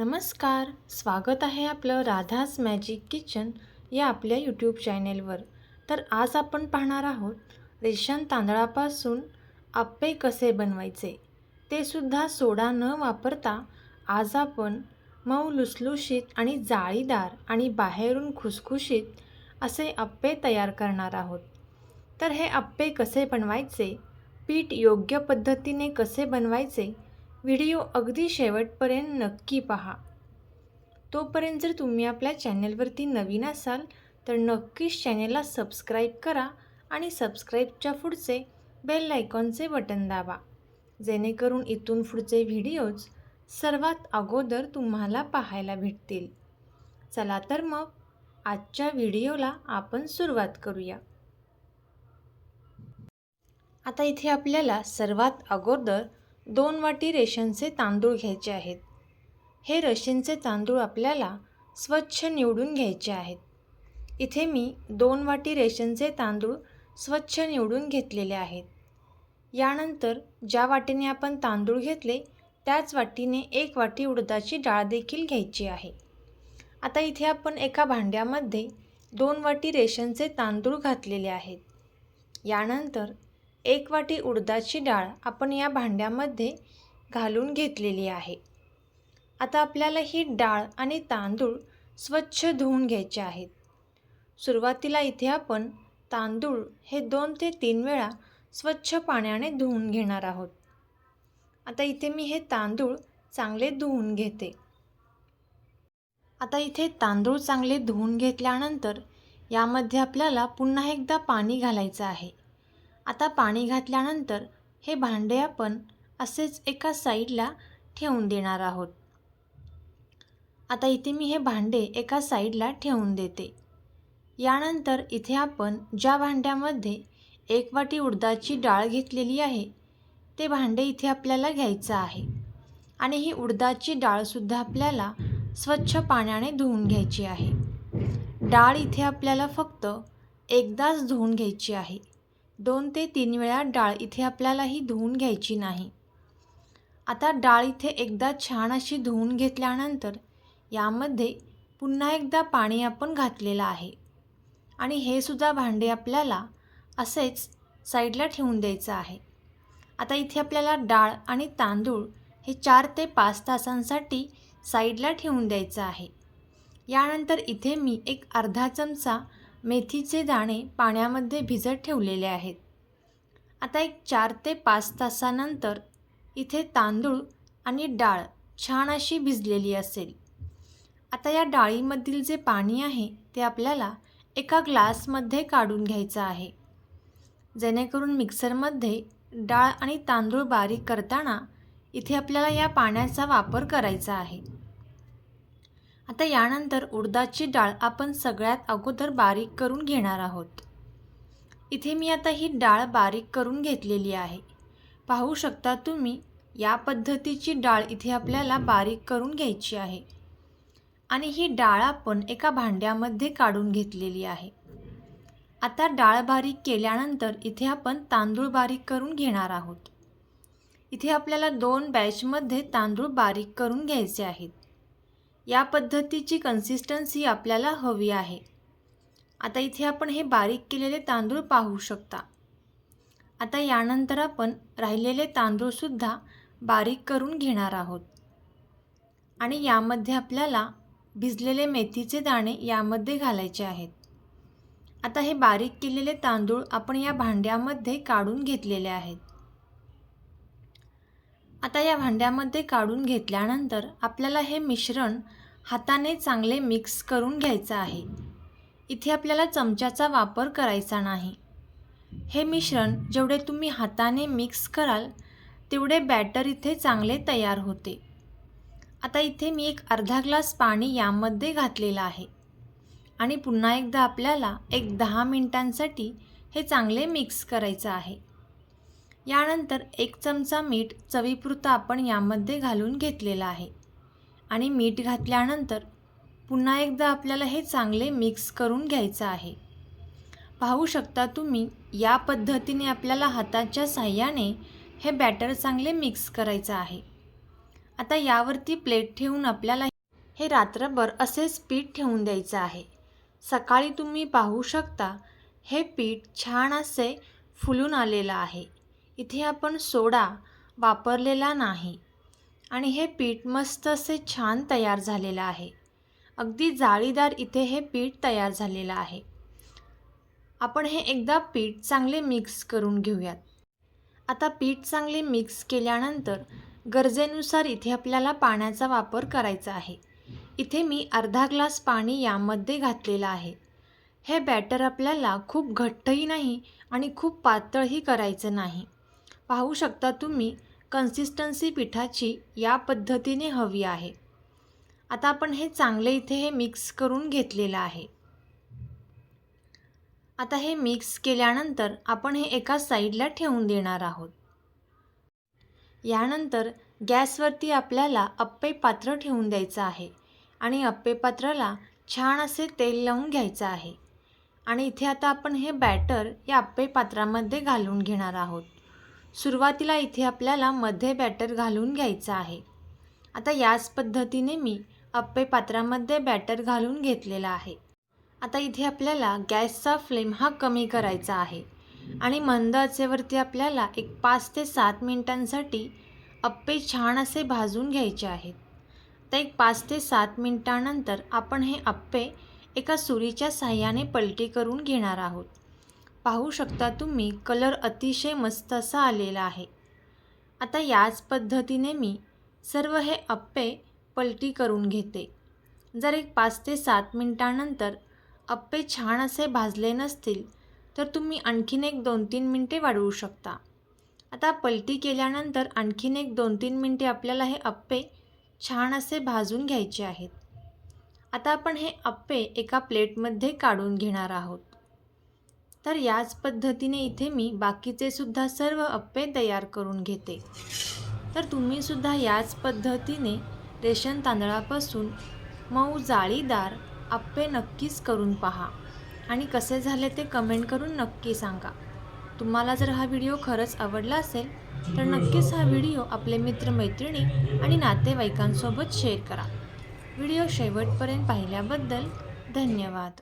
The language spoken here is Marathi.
नमस्कार स्वागत आहे आपलं राधास मॅजिक किचन या आपल्या यूट्यूब चॅनेलवर तर आज आपण पाहणार आहोत रेशन तांदळापासून आप्पे कसे बनवायचे? ते सुद्धा सोडा न वापरता आज आपण मऊ लुसलुशीत आणि जाळीदार आणि बाहेरून खुसखुशीत असे आप्पे तयार करणार आहोत. तर हे आप्पे कसे बनवायचे? पीठ योग्य पद्धतीने कसे बनवायचे? व्हिडिओ अगदी शेवटपर्यंत नक्की पहा. तोपर्यंत जर तुम्ही आपल्या चॅनलवरती नवीन असाल तर नक्कीच चॅनेलला सबस्क्राईब करा आणि सबस्क्राईबच्या पुढचे बेल आयकॉनचे बटन दाबा. जेणेकरून इथून पुढचे व्हिडिओज सर्वात अगोदर तुम्हाला पाहायला भेटतील. चला तर मग आजच्या व्हिडिओला आपण सुरुवात करूया. आता इथे आपल्याला सर्वात अगोदर दोन वाटी रेशनचे तांदूळ घ्यायचे आहेत. हे रेशनचे तांदूळ आपल्याला स्वच्छ निवडून घ्यायचे आहेत. इथे मी दोन वाटी रेशनचे तांदूळ स्वच्छ निवडून घेतलेले आहेत. यानंतर ज्या वाटीने आपण तांदूळ घेतले त्याच वाटीने एक वाटी उडदाची डाळ देखील घ्यायची आहे. आता इथे आपण एका भांड्यामध्ये दोन वाटी रेशनचे तांदूळ घातलेले आहेत. यानंतर एक वाटी उडदाची डाळ आपण या भांड्यामध्ये घालून घेतलेली आहे. आता आपल्याला ही डाळ आणि तांदूळ स्वच्छ धुवून घ्यायचे आहेत. सुरुवातीला इथे आपण तांदूळ हे दोन ते तीन वेळा स्वच्छ पाण्याने धुवून घेणार आहोत. आता इथे मी हे तांदूळ चांगले धुवून घेते. आता इथे तांदूळ चांगले धुवून घेतल्यानंतर यामध्ये आपल्याला पुन्हा एकदा पाणी घालायचं आहे. आता पाणी घातल्यानंतर हे भांडे आपण असेच एका साईडला ठेवून देणार आहोत. आता इथे मी हे भांडे एका साईडला ठेवून देते. यानंतर इथे आपण ज्या भांड्यामध्ये एक वाटी उडदाची डाळ घेतलेली आहे ते भांडे इथे आपल्याला घ्यायचं आहे. आणि ही उडदाची डाळसुद्धा आपल्याला स्वच्छ पाण्याने धुवून घ्यायची आहे. डाळ इथे आपल्याला फक्त एकदाच धुवून घ्यायची आहे. दोन ते तीन वेळा डाळ इथे आपल्याला ही धुवून घ्यायची नाही. आता डाळ इथे एकदा छान अशी धुवून घेतल्यानंतर यामध्ये पुन्हा एकदा पाणी आपण घातलेलं आहे. आणि हे सुद्धा भांडे आपल्याला असेच साईडला ठेवून द्यायचं आहे. आता इथे आपल्याला डाळ आणि तांदूळ हे चार ते पाच तासांसाठी साईडला ठेवून द्यायचं आहे. यानंतर इथे मी एक अर्धा चमचा मेथीचे दाणे पाण्यामध्ये भिजत ठेवलेले आहेत. आता एक चार ते पाच तासानंतर इथे तांदूळ आणि डाळ छान अशी भिजलेली असेल. आता या डाळीमधील जे पाणी आहे ते आपल्याला एका ग्लासमध्ये काढून घ्यायचं आहे. जेणेकरून मिक्सरमध्ये डाळ आणि तांदूळ बारीक करताना इथे आपल्याला या पाण्याचा वापर करायचा आहे. आता यानंतर उडदाची डाळ आपण सगळ्यात अगोदर बारीक करून घेणार आहोत. इथे मी आता ही डाळ बारीक करून घेतलेली आहे. पाहू शकता तुम्ही या पद्धतीची डाळ इथे आपल्याला बारीक करून घ्यायची आहे. आणि ही डाळ आपण एका भांड्यामध्ये काढून घेतलेली आहे. आता डाळ बारीक केल्यानंतर इथे आपण तांदूळ बारीक करून घेणार आहोत. इथे आपल्याला दोन बॅचमध्ये तांदूळ बारीक करून घ्यायचे आहेत. या पद्धतीची कन्सिस्टन्सी आपल्याला हवी आहे. आता इथे आपण हे बारीक केलेले तांदूळ पाहू शकता. आता यानंतर आपण राहिलेले तांदूळसुद्धा बारीक करून घेणार आहोत. आणि यामध्ये आपल्याला भिजलेले मेथीचे दाणे यामध्ये घालायचे आहेत. आता हे बारीक केलेले तांदूळ आपण या भांड्यामध्ये काढून घेतलेले आहेत. आता या भांड्यामध्ये काढून घेतल्यानंतर आपल्याला हे मिश्रण हाताने चांगले मिक्स करून घ्यायचं आहे. इथे आपल्याला चमच्याचा वापर करायचा नाही. हे मिश्रण जेवढे तुम्ही हाताने मिक्स कराल तेवढे बॅटर इथे चांगले तयार होते. आता इथे मी एक अर्धा ग्लास पाणी यामध्ये घातलेलं आहे. आणि पुन्हा एकदा आपल्याला एक दहा मिनटांसाठी हे चांगले मिक्स करायचं आहे. यानंतर एक चमचा मीठ चवीपुरतं आपण यामध्ये घालून घेतलेलं आहे. आणि मीठ घातल्यानंतर पुन्हा एकदा आपल्याला हे चांगले मिक्स करून घ्यायचं आहे. पाहू शकता तुम्ही या पद्धतीने आपल्याला हाताच्या साह्याने हे बॅटर चांगले मिक्स करायचं आहे. आता यावरती प्लेट ठेवून आपल्याला हे रात्रभर असेच पीठ ठेवून द्यायचं आहे. सकाळी तुम्ही पाहू शकता हे पीठ छान असे फुलून आलेलं आहे. इथे आपण सोडा वापरलेला नाही. आणि हे पीठ मस्त असे छान तयार झालेलं आहे. अगदी जाळीदार इथे हे पीठ तयार झालेलं आहे. आपण हे एकदा पीठ चांगले मिक्स करून घेऊयात. आता पीठ चांगले मिक्स केल्यानंतर गरजेनुसार इथे आपल्याला पाण्याचा वापर करायचा आहे. इथे मी अर्धा ग्लास पाणी यामध्ये घातलेलं आहे. हे बॅटर आपल्याला खूप घट्टही नाही आणि खूप पातळही करायचं नाही. पाहू शकता तुम्ही कन्सिस्टन्सी पिठाची या पद्धतीने हवी आहे. आता आपण हे चांगले इथे हे मिक्स करून घेतलेलं आहे. आता हे मिक्स केल्यानंतर आपण हे एका साईडला ठेवून देणार आहोत. यानंतर गॅसवरती आपल्याला अप्पे पात्र ठेवून द्यायचं आहे आणि अप्पे पात्राला छान असे तेल लावून घ्यायचं आहे. आणि इथे आता आपण हे बॅटर या अप्पे पात्रामध्ये घालून घेणार आहोत. सुरुवातीला इथे आपल्याला मध्ये बॅटर घालून घ्यायचं आहे. आता याच पद्धतीने मी अप्पे पात्रामध्ये बॅटर घालून घेतलेला आहे. आता इथे आपल्याला गॅसचा फ्लेम हा कमी करायचा आहे आणि मंद आचेवरती आपल्याला एक पाच ते सात मिनिटांसाठी अप्पे छान असे भाजून घ्यायचे आहेत. तर एक पाच ते सात मिनिटानंतर आपण हे अप्पे एका सुरीच्या साह्याने पलटी करून घेणार आहोत. पाहू शकता तुम्ही कलर अतिशय मस्त असा आलेला आहे. आता याच पद्धतीने मी सर्व हे अप्पे पलटी करून घेते. जर एक पाच ते सात मिनटानंतर अप्पे छान असे भाजले नसतील तर तुम्ही आणखीन एक दोन तीन मिनटे वाढवू शकता. आता पलटी केल्यानंतर आणखीन एक दोन तीन मिनटे आपल्याला हे अप्पे छान असे भाजून घ्यायचे आहेत. आता आपण हे अप्पे एका प्लेटमध्ये काढून घेणार आहोत. तर याच पद्धतीने इथे मी बाकीचे सुद्धा सर्व अप्पे तयार करून घेते. तर तुम्हीसुद्धा याच पद्धतीने रेशन तांदळापासून मऊ जाळीदार अप्पे नक्कीच करून पहा. आणि कसे झाले ते कमेंट करून नक्की सांगा. तुम्हाला जर हा व्हिडिओ खरंच आवडला असेल तर नक्कीच हा व्हिडिओ आपले मित्रमैत्रिणी आणि नातेवाईकांसोबत शेअर करा. व्हिडिओ शेवटपर्यंत पाहिल्याबद्दल धन्यवाद.